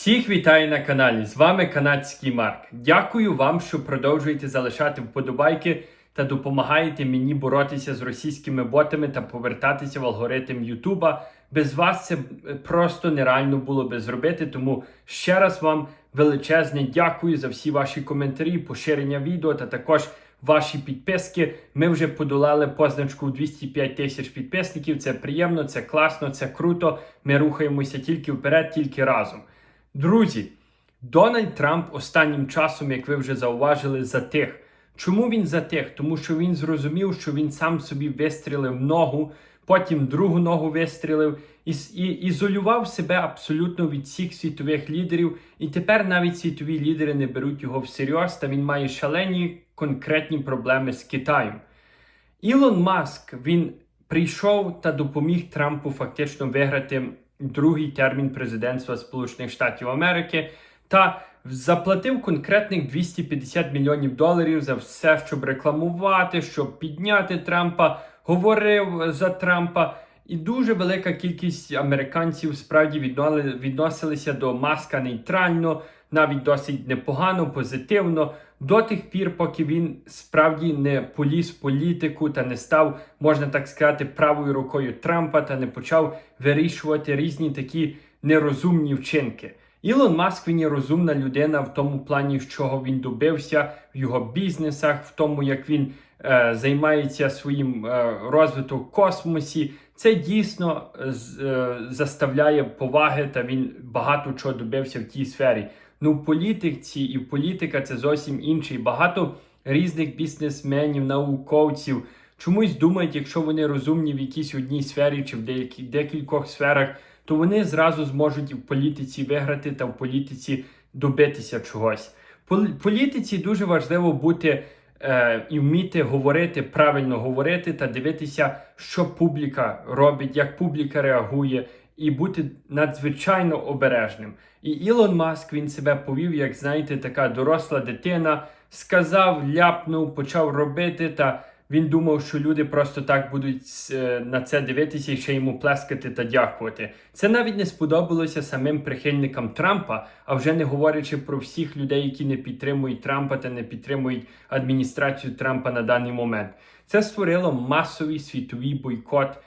Всіх вітаю на каналі. З вами канадський Марк. Дякую вам, що продовжуєте залишати вподобайки та допомагаєте мені боротися з російськими ботами та повертатися в алгоритм Ютуба. Без вас це е, просто нереально було би зробити. Тому ще раз вам величезне дякую за всі ваші коментарі, поширення відео та також ваші підписки. Ми вже подолали позначку 205 тисяч підписників. Це приємно, це класно, це круто. Ми рухаємося тільки вперед, тільки разом. Друзі, Дональд Трамп останнім часом, як ви вже зауважили, затих. Чому він затих? Тому що він зрозумів, що він сам собі вистрілив ногу, потім другу ногу вистрілив і, і ізолював себе абсолютно від всіх світових лідерів. І тепер навіть світові лідери не беруть його всерйоз, та він має шалені конкретні проблеми з Китаєм. Ілон Маск він прийшов та допоміг Трампу фактично виграти другий термін президентства Сполучених Штатів Америки та заплатив конкретних 250 мільйонів доларів за все, щоб рекламувати, щоб підняти Трампа, говорив за Трампа. І дуже велика кількість американців справді відносилися до Маска нейтрально, навіть досить непогано, позитивно, до тих пір, поки він справді не поліз в політику та не став, можна так сказати, правою рукою Трампа та не почав вирішувати різні такі нерозумні вчинки. Ілон Маск він є розумна людина в тому плані, з чого він добився в його бізнесах, в тому, як він е, займається своїм е, розвитком в космосі. Це дійсно е, е, заставляє поваги, та він багато чого добився в тій сфері. Ну, в політиці і в політика це зовсім інше. І Багато різних бізнесменів, науковців чомусь думають, якщо вони розумні в якійсь одній сфері чи в деяких декількох сферах, то вони зразу зможуть і в політиці виграти та в політиці добитися чогось. Пол- політиці дуже важливо бути е, і вміти говорити, правильно говорити та дивитися, що публіка робить, як публіка реагує, і бути надзвичайно обережним. І Ілон Маск він себе повів, як знаєте, така доросла дитина, сказав, ляпнув, почав робити та. Він думав, що люди просто так будуть е, на це дивитися і ще йому плескати та дякувати. Це навіть не сподобалося самим прихильникам Трампа, а вже не говорячи про всіх людей, які не підтримують Трампа та не підтримують адміністрацію Трампа на даний момент. Це створило масовий світовий бойкот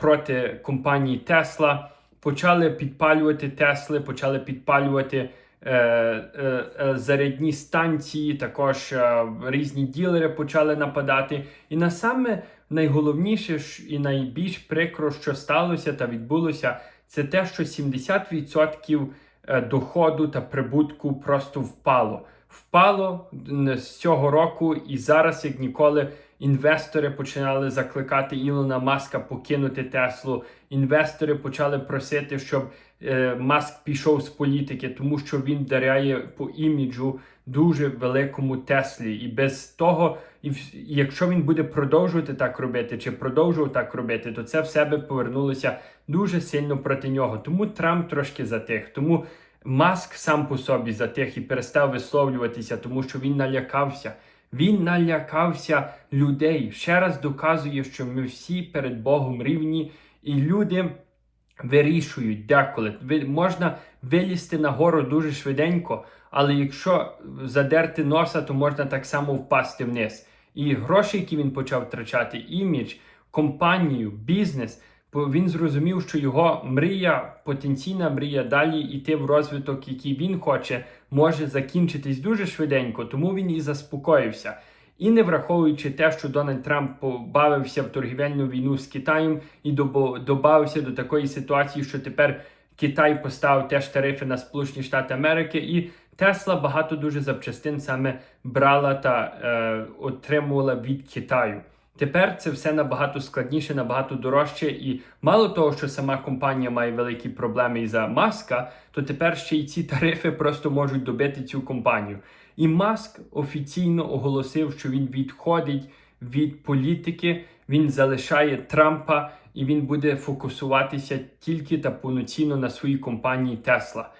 проти компанії Тесла. Почали підпалювати Тесли, почали підпалювати е, е, е, зарядні станції, також е, різні ділери почали нападати. І на саме найголовніше і найбільш прикро, що сталося та відбулося, це те, що 70% е, доходу та прибутку просто впало. Впало з цього року, і зараз, як ніколи, інвестори починали закликати Ілона Маска покинути Теслу. Інвестори почали просити, щоб е, Маск пішов з політики, тому що він даряє по іміджу дуже великому Теслі. І без того, і якщо він буде продовжувати так робити, чи продовжував так робити, то це в себе повернулося дуже сильно проти нього. Тому Трамп трошки затих. Тому Маск сам по собі затих і перестав висловлюватися, тому що він налякався. Він налякався людей. Ще раз доказує, що ми всі перед Богом рівні, і люди вирішують деколи. Можна вилізти на гору дуже швиденько, але якщо задерти носа, то можна так само впасти вниз. І гроші, які він почав втрачати, імідж, компанію, бізнес. Він зрозумів, що його мрія, потенційна мрія далі йти в розвиток, який він хоче, може закінчитись дуже швиденько, тому він і заспокоївся. І не враховуючи те, що Дональд Трамп побавився в торгівельну війну з Китаєм і добавився до такої ситуації, що тепер Китай поставив теж тарифи на Сполучені Штати Америки, і Тесла багато дуже запчастин саме брала та е, отримувала від Китаю. Тепер це все набагато складніше, набагато дорожче, і мало того, що сама компанія має великі проблеми із-за маска, то тепер ще й ці тарифи просто можуть добити цю компанію. І Маск офіційно оголосив, що він відходить від політики, він залишає Трампа і він буде фокусуватися тільки та повноцінно на своїй компанії Тесла.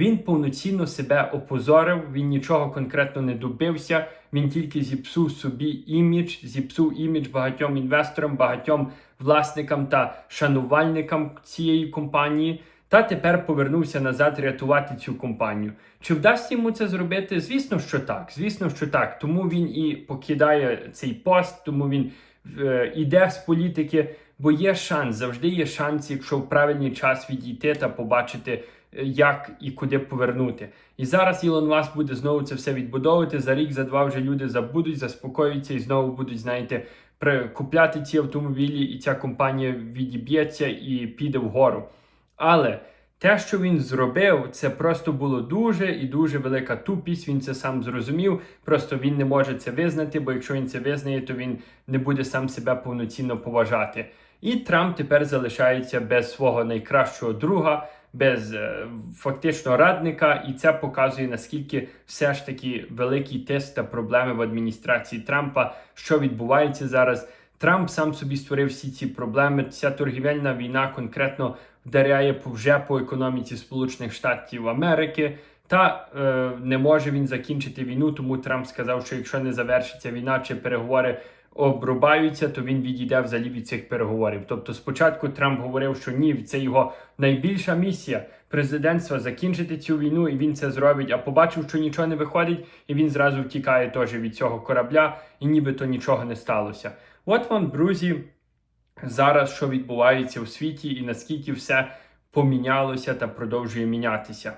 Він повноцінно себе опозорив, він нічого конкретно не добився. Він тільки зіпсув собі імідж, зіпсув імідж багатьом інвесторам, багатьом власникам та шанувальникам цієї компанії. та тепер повернувся назад рятувати цю компанію. Чи вдасться йому це зробити? Звісно, що так. Звісно, що так. Тому він і покидає цей пост, тому він е, іде з політики, бо є шанс, завжди є шанс, якщо в правильний час відійти та побачити, як і куди повернути. І зараз Ілон Маск буде знову це все відбудовувати. За рік, за два вже люди забудуть, заспокоюються і знову будуть, знаєте, купляти ці автомобілі, і ця компанія відіб'ється і піде вгору. Але те, що він зробив, це просто було дуже і дуже велика тупість. Він це сам зрозумів. Просто він не може це визнати, бо якщо він це визнає, то він не буде сам себе повноцінно поважати. І Трамп тепер залишається без свого найкращого друга, без е, фактично радника, і це показує наскільки все ж таки великий тиск та проблеми в адміністрації Трампа, що відбувається зараз. Трамп сам собі створив всі ці проблеми. Ця торгівельна війна конкретно вдаряє вже по економіці Сполучених Штатів Америки. Та е, не може він закінчити війну, тому Трамп сказав, що якщо не завершиться війна чи переговори обрубаються, то він відійде взагалі від цих переговорів. Тобто, спочатку Трамп говорив, що ні, це його найбільша місія президентства закінчити цю війну, і він це зробить. А побачив, що нічого не виходить, і він зразу втікає теж від цього корабля, і нібито нічого не сталося. От вам, друзі, зараз що відбувається у світі, і наскільки все помінялося та продовжує мінятися.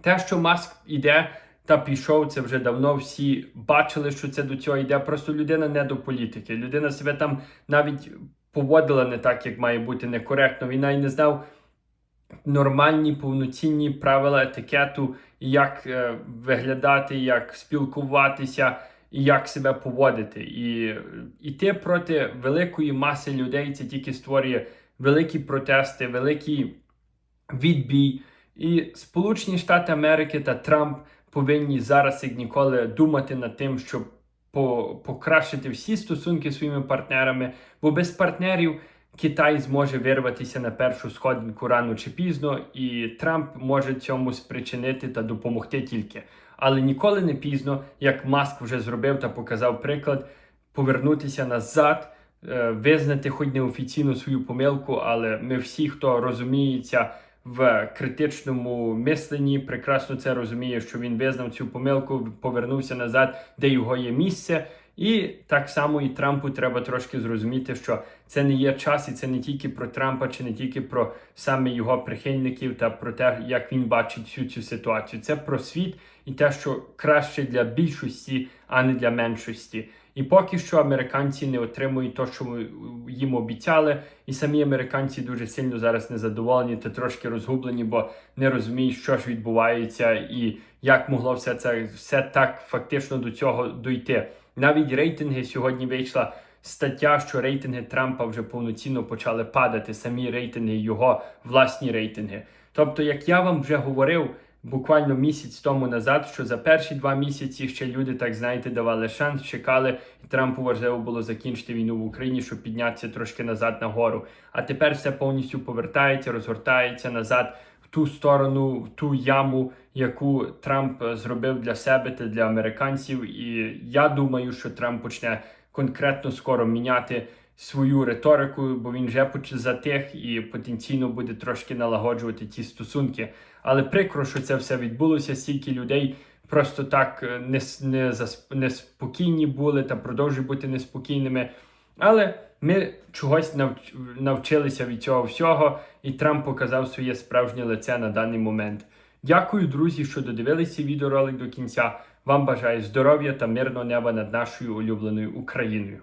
Те, що Маск іде та пішов, це вже давно всі бачили, що це до цього йде. Просто людина не до політики. Людина себе там навіть поводила не так, як має бути некоректно. Він навіть не знав нормальні повноцінні правила етикету, як е, виглядати, як спілкуватися як себе поводити. І йти проти великої маси людей це тільки створює великі протести, великий відбій. І Сполучені Штати Америки та Трамп повинні зараз як ніколи думати над тим, щоб по- покращити всі стосунки зі своїми партнерами, бо без партнерів Китай зможе вирватися на першу сходинку рано чи пізно, і Трамп може цьому спричинити та допомогти тільки. Але ніколи не пізно, як Маск вже зробив та показав приклад, повернутися назад, е, визнати хоч неофіційно свою помилку, але ми всі, хто розуміється в критичному мисленні, прекрасно це розуміє, що він визнав цю помилку, повернувся назад, де його є місце. І так само і Трампу треба трошки зрозуміти, що це не є час, і це не тільки про Трампа, чи не тільки про саме його прихильників та про те, як він бачить всю цю ситуацію. Це про світ і те, що краще для більшості, а не для меншості. І поки що американці не отримують те, що їм обіцяли, і самі американці дуже сильно зараз незадоволені та трошки розгублені, бо не розуміють, що ж відбувається, і як могло все це все так фактично до цього дойти. Навіть рейтинги сьогодні вийшла стаття, що рейтинги Трампа вже повноцінно почали падати, самі рейтинги, його власні рейтинги. Тобто, як я вам вже говорив буквально місяць тому назад, що за перші два місяці ще люди, так знаєте, давали шанс, чекали, і Трампу важливо було закінчити війну в Україні, щоб піднятися трошки назад нагору. А тепер все повністю повертається, розгортається назад в ту сторону, в ту яму, яку Трамп зробив для себе та для американців. І я думаю, що Трамп почне конкретно скоро міняти свою риторику, бо він вже затих і потенційно буде трошки налагоджувати ті стосунки. Але прикро, що це все відбулося, стільки людей просто так е, не, не, неспокійні були та продовжують бути неспокійними. Але ми чогось навч- навчилися від цього всього, і Трамп показав своє справжнє лице на даний момент. Дякую, друзі, що додивилися відеоролик до кінця. Вам бажаю здоров'я та мирного неба над нашою улюбленою Україною.